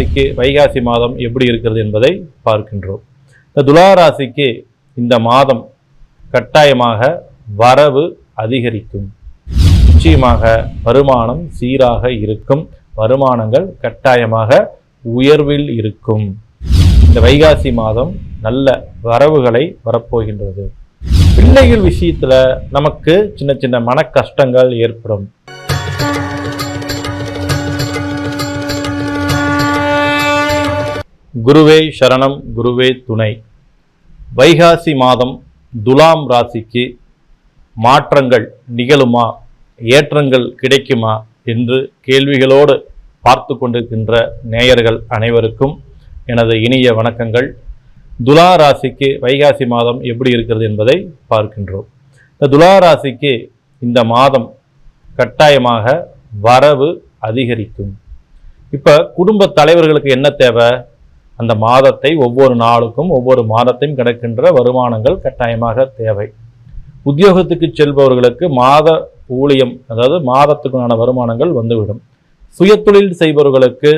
ராசிக்கு வைகாசி மாதம் எப்படி இருக்கிறது என்பதை பார்க்கின்றோம். இந்த துலா ராசிக்கு இந்த மாதம் கட்டாயமாக வரவு அதிகரிக்கும். நிச்சயமாக வருமானம் சீராக இருக்கும். வருமானங்கள் கட்டாயமாக உயர்வில் இருக்கும். இந்த வைகாசி மாதம் நல்ல வரவுகளை வரப்போகின்றது. பிள்ளைகள் விஷயத்துல நமக்கு சின்ன சின்ன மன கஷ்டங்கள் ஏற்படும். குருவே சரணம் குருவே துணை. வைகாசி மாதம் துலாம் ராசிக்கு மாற்றங்கள் நிகழுமா? ஏற்றங்கள் கிடைக்குமா? என்று கேள்விகளோடு பார்த்து கொண்டிருக்கின்ற நேயர்கள் அனைவருக்கும் எனது இனிய வணக்கங்கள். துலா ராசிக்கு வைகாசி மாதம் எப்படி இருக்கிறது என்பதை பார்க்கின்றோம். இந்த துலா ராசிக்கு இந்த மாதம் கட்டாயமாக வரவு அதிகரிக்கும். இப்போ குடும்ப தலைவர்களுக்கு என்ன தேவை? அந்த மாதத்தை ஒவ்வொரு நாளுக்கும் ஒவ்வொரு மாதத்தையும் கிடைக்கின்ற வருமானங்கள் கட்டாயமாக தேவை. உத்தியோகத்துக்கு செல்பவர்களுக்கு மாத ஊழியம் அதாவது மாதத்துக்கான வருமானங்கள் வந்துவிடும். சுயதொழில் செய்பவர்களுக்கு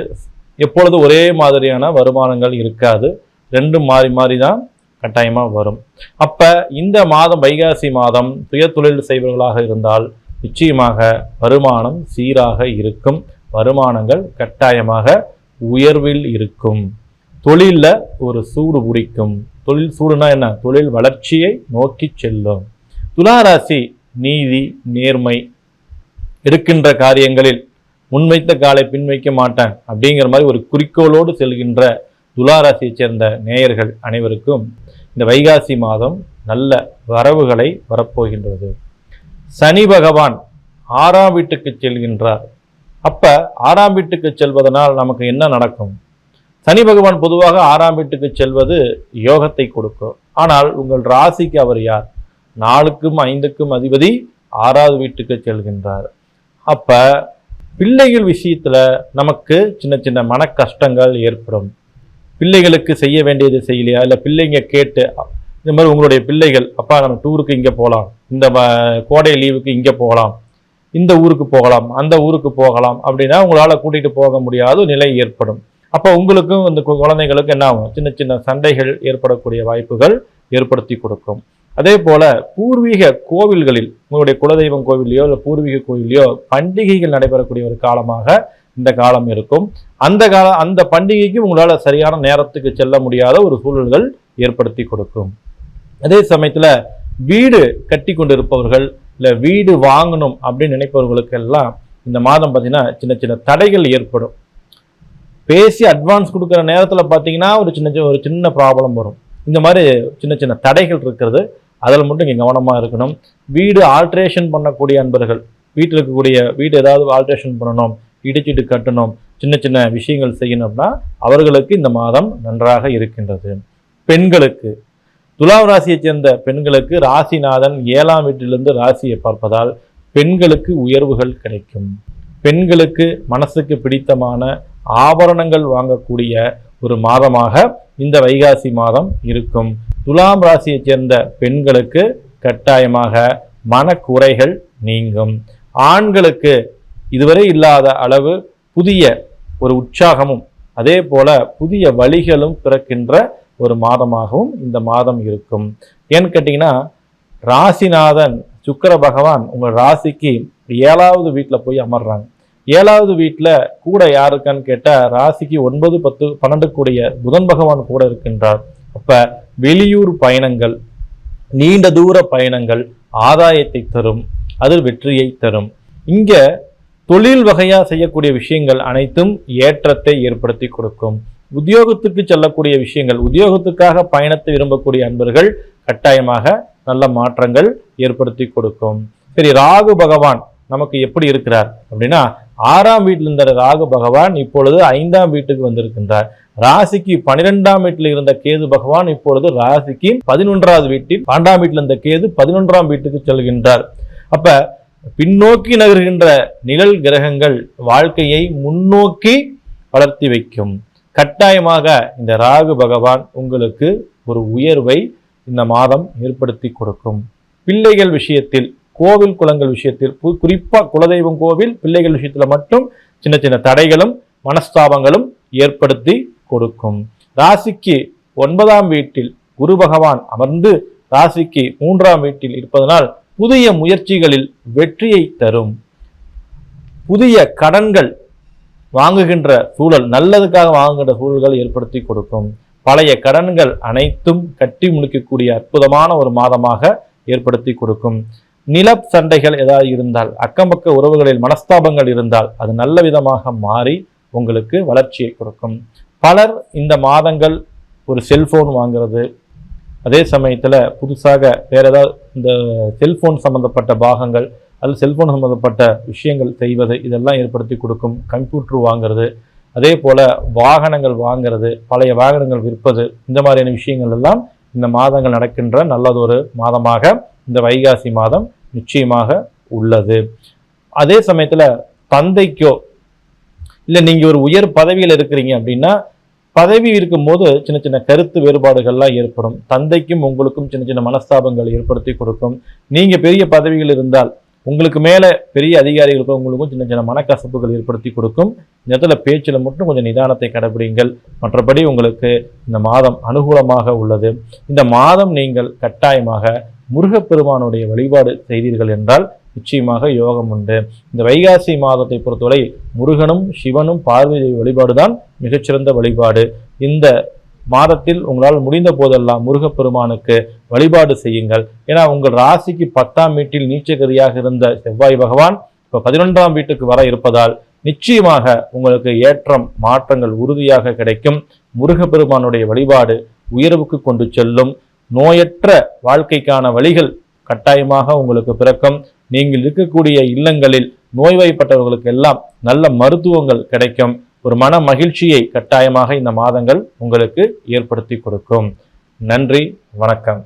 எப்பொழுது ஒரே மாதிரியான வருமானங்கள் இருக்காது. ரெண்டும் மாறி மாறி தான் கட்டாயமாக வரும். அப்போ இந்த மாதம் வைகாசி மாதம் சுயதொழில் செய்பவர்களாக இருந்தால் நிச்சயமாக வருமானம் சீராக இருக்கும். வருமானங்கள் கட்டாயமாக உயர்வில் இருக்கும். தொழிலில் ஒரு சூடு பிடிக்கும். தொழில் சூடுனா என்ன? தொழில் வளர்ச்சியை நோக்கி செல்லும். துளாராசி நீதி நேர்மை எடுக்கின்ற காரியங்களில் முன்வைத்த காலை பின்வைக்க மாட்டேன் அப்படிங்கிற மாதிரி ஒரு குறிக்கோளோடு செல்கின்ற துளாராசியைச் சேர்ந்த நேயர்கள் அனைவருக்கும் இந்த வைகாசி மாதம் நல்ல வரவுகளை வரப்போகின்றது. சனி பகவான் ஆறாம் வீட்டுக்கு செல்கின்றார். அப்போ ஆறாம் வீட்டுக்கு செல்வதனால் நமக்கு என்ன நடக்கும்? சனி பகவான் பொதுவாக ஆறாம் வீட்டுக்கு செல்வது யோகத்தை கொடுக்கும். ஆனால் உங்கள் ராசிக்கு அவர் யார்? நாலுக்கும் ஐந்துக்கும் அதிபதி ஆறாவது வீட்டுக்கு செல்கின்றார். அப்ப பிள்ளைகள் விஷயத்துல நமக்கு சின்ன சின்ன மன கஷ்டங்கள் ஏற்படும். பிள்ளைகளுக்கு செய்ய வேண்டியது செய்யலையா? இல்லை பிள்ளைங்க கேட்டு இந்த மாதிரி உங்களுடைய பிள்ளைகள் அப்பா நம்ம டூருக்கு இங்கே போகலாம். இந்த கோடை லீவுக்கு இங்கே போகலாம். இந்த ஊருக்கு போகலாம். அந்த ஊருக்கு போகலாம். அப்படின்னா உங்களால் கூட்டிகிட்டு போக முடியாத நிலை ஏற்படும். அப்போ உங்களுக்கும் இந்த கு- குழந்தைகளுக்கு என்ன ஆகும்? சின்ன சின்ன சண்டைகள் ஏற்படக்கூடிய வாய்ப்புகள் ஏற்படுத்தி கொடுக்கும். அதே போல பூர்வீக கோவில்களில் உங்களுடைய குலதெய்வம் கோவிலையோ இல்லை பூர்வீக கோவிலையோ பண்டிகைகள் நடைபெறக்கூடிய ஒரு காலமாக இந்த காலம் இருக்கும். அந்த கால அந்த பண்டிகைக்கு உங்களால் சரியான நேரத்துக்கு செல்ல முடியாத ஒரு சூழல்கள் ஏற்படுத்தி கொடுக்கும். அதே சமயத்தில் வீடு கட்டி கொண்டிருப்பவர்கள் இல்லை வீடு வாங்கணும் அப்படின்னு நினைப்பவர்களுக்கெல்லாம் இந்த மாதம் பார்த்தீங்கன்னா சின்ன சின்ன தடைகள் ஏற்படும். பேசி அட்வான்ஸ் கொடுக்குற நேரத்தில் பார்த்தீங்கன்னா ஒரு சின்ன சின்ன- ஒரு சின்ன ப்ராப்ளம் வரும். இந்த மாதிரி சின்ன சின்ன தடைகள் இருக்கிறது. அதில் மட்டும் நீங்கள் கவனமாக இருக்கணும். வீடு ஆல்ட்ரேஷன் பண்ணக்கூடிய அன்பர்கள் வீட்டில் இருக்கக்கூடிய வீடு ஏதாவது ஆல்ட்ரேஷன் பண்ணணும் இடிச்சிட்டு கட்டணும் சின்ன சின்ன விஷயங்கள் செய்யணும்னா அவர்களுக்கு இந்த மாதம் நன்றாக இருக்கின்றது. பெண்களுக்கு துலாம் ராசியைச் சேர்ந்த பெண்களுக்கு ராசிநாதன் ஏழாம் வீட்டிலிருந்து ராசியை பார்ப்பதால் பெண்களுக்கு உயர்வுகள் கிடைக்கும். பெண்களுக்கு மனசுக்கு பிடித்தமான ஆபரணங்கள் வாங்கக்கூடிய ஒரு மாதமாக இந்த வைகாசி மாதம் இருக்கும். துலாம் ராசியைச் சேர்ந்த பெண்களுக்கு கட்டாயமாக மனக்குறைகள் நீங்கும். ஆண்களுக்கு இதுவரை இல்லாத அளவு புதிய ஒரு உற்சாகமும் அதே போல புதிய வழிகளும் பிறக்கின்ற ஒரு மாதமாகவும் இந்த மாதம் இருக்கும். ஏன்னு கேட்டிங்கன்னா ராசிநாதன் சுக்கர பகவான் உங்கள் ராசிக்கு ஏழாவது வீட்டில் போய் அமர்றாங்க. ஏழாவது வீட்டில் கூட யார் இருக்கான்னு கேட்டால் ராசிக்கு ஒன்பது பத்து பன்னெண்டு கூடிய புதன் பகவான் கூட இருக்கின்றார். அப்போ வெளியூர் பயணங்கள் நீண்ட தூர பயணங்கள் ஆதாயத்தை தரும் அது வெற்றியை தரும். இங்க தொழில் வகையாக செய்யக்கூடிய விஷயங்கள் அனைத்தும் ஏற்றத்தை ஏற்படுத்தி கொடுக்கும். உத்தியோகத்துக்கு செல்லக்கூடிய விஷயங்கள் உத்தியோகத்துக்காக பயணத்தை விரும்பக்கூடிய அன்பர்கள் கட்டாயமாக நல்ல மாற்றங்கள் ஏற்படுத்தி கொடுக்கும். சரி ராகு பகவான் நமக்கு எப்படி இருக்கிறார்? அப்படின்னா ஆறாம் வீட்டில் இருந்த ராகு பகவான் இப்பொழுது ஐந்தாம் வீட்டுக்கு வந்திருக்கின்றார். ராசிக்கு பனிரெண்டாம் வீட்டில் இருந்த கேது பகவான் இப்பொழுது ராசிக்கு பதினொன்றாவது வீட்டில் பன்னெண்டாம் வீட்டில் இருந்த கேது பதினொன்றாம் வீட்டுக்கு செல்கின்றார். அப்ப பின்னோக்கி நகர்கின்ற நிழல் கிரகங்கள் வாழ்க்கையை முன்னோக்கி வளர்த்தி வைக்கும். கட்டாயமாக இந்த ராகு பகவான் உங்களுக்கு ஒரு உயர்வை இந்த மாதம் ஏற்படுத்தி கொடுக்கும். பிள்ளைகள் விஷயத்தில் கோவில் குளங்கள் விஷயத்தில் குறிப்பாக குலதெய்வம் கோவில் பிள்ளைகள் விஷயத்தில் மட்டும் சின்ன சின்ன தடைகளும் மனஸ்தாபங்களும் ஏற்படுத்தி கொடுக்கும். ராசிக்கு ஒன்பதாம் வீட்டில் குரு பகவான் அமர்ந்து ராசிக்கு மூன்றாம் வீட்டில் இருப்பதனால் புதிய முயற்சிகளில் வெற்றியை தரும். புதிய கடன்கள் வாங்குகின்ற சூழல் நல்லதுக்காக வாங்குகின்ற சூழல்கள் ஏற்படுத்தி கொடுக்கும். பழைய கடன்கள் அனைத்தும் கட்டி முடிக்கக்கூடிய அற்புதமான ஒரு மாதமாக ஏற்படுத்தி கொடுக்கும். நில சண்டைகள் ஏதாவது இருந்தால் அக்கம்பக்க உறவுகளில் மனஸ்தாபங்கள் இருந்தால் அது நல்ல விதமாக மாறி உங்களுக்கு வளர்ச்சியை கொடுக்கும். பலர் இந்த மாதங்கள் ஒரு செல்ஃபோன் வாங்குறது அதே சமயத்தில் புதுசாக வேறு ஏதாவது இந்த செல்ஃபோன் சம்மந்தப்பட்ட பாகங்கள் அல்லது செல்ஃபோன் சம்மந்தப்பட்ட விஷயங்கள் செய்வது இதெல்லாம் ஏற்படுத்தி கொடுக்கும். கம்ப்யூட்டர் வாங்குறது அதே போல் வாகனங்கள் வாங்குறது பழைய வாகனங்கள் விற்பது இந்த மாதிரியான விஷயங்கள் எல்லாம் இந்த மாதங்கள் நடக்கின்ற நல்லதொரு மாதமாக இந்த வைகாசி மாதம் நிச்சயமாக உள்ளது. அதே சமயத்தில் தந்தைக்கோ இல்லை நீங்கள் ஒரு உயர் பதவியில் இருக்கிறீங்க அப்படின்னா பதவி இருக்கும்போது சின்ன சின்ன கருத்து வேறுபாடுகள்லாம் ஏற்படும். தந்தைக்கும் உங்களுக்கும் சின்ன சின்ன மனஸ்தாபங்கள் ஏற்படுத்தி கொடுக்கும். நீங்கள் பெரிய பதவிகள் இருந்தால் உங்களுக்கு மேலே பெரிய அதிகாரிகளுக்கும் உங்களுக்கும் சின்ன சின்ன மனக்கசப்புகள் ஏற்படுத்தி கொடுக்கும். இந்த இடத்துல பேச்சில் மட்டும் கொஞ்சம் நிதானத்தை கடைபிடிங்கள். மற்றபடி உங்களுக்கு இந்த மாதம் அனுகூலமாக உள்ளது. இந்த மாதம் நீங்கள் கட்டாயமாக முருகப்பெருமானுடைய வழிபாடு செய்தீர்கள் என்றால் நிச்சயமாக யோகம் உண்டு. இந்த வைகாசி மாதத்தை பொறுத்தவரை முருகனும் சிவனும் பார்வதி வழிபாடுதான் மிகச்சிறந்த வழிபாடு. இந்த மாதத்தில் உங்களால் முடிந்த போதெல்லாம் முருகப்பெருமானுக்கு வழிபாடு செய்யுங்கள். ஏன்னா உங்கள் ராசிக்கு பத்தாம் வீட்டில் நீச்சகதியாக இருந்த செவ்வாய் பகவான் இப்போ பதினொன்றாம் வீட்டுக்கு வர இருப்பதால் நிச்சயமாக உங்களுக்கு ஏற்றம் மாற்றங்கள் உறுதியாக கிடைக்கும். முருகப்பெருமானுடைய வழிபாடு உயர்வுக்கு கொண்டு செல்லும். நோயற்ற வாழ்க்கைக்கான வழிகள் கட்டாயமாக உங்களுக்கு பிறக்கும். நீங்கள் இருக்கக்கூடிய இல்லங்களில் நோய்வாய்ப்பட்டவர்களுக்கு எல்லாம் நல்ல மருத்துவங்கள் கிடைக்கும். ஒரு மன மகிழ்ச்சியை கட்டாயமாக இந்த மாதங்கள் உங்களுக்கு ஏற்படுத்தி கொடுக்கும். நன்றி வணக்கம்.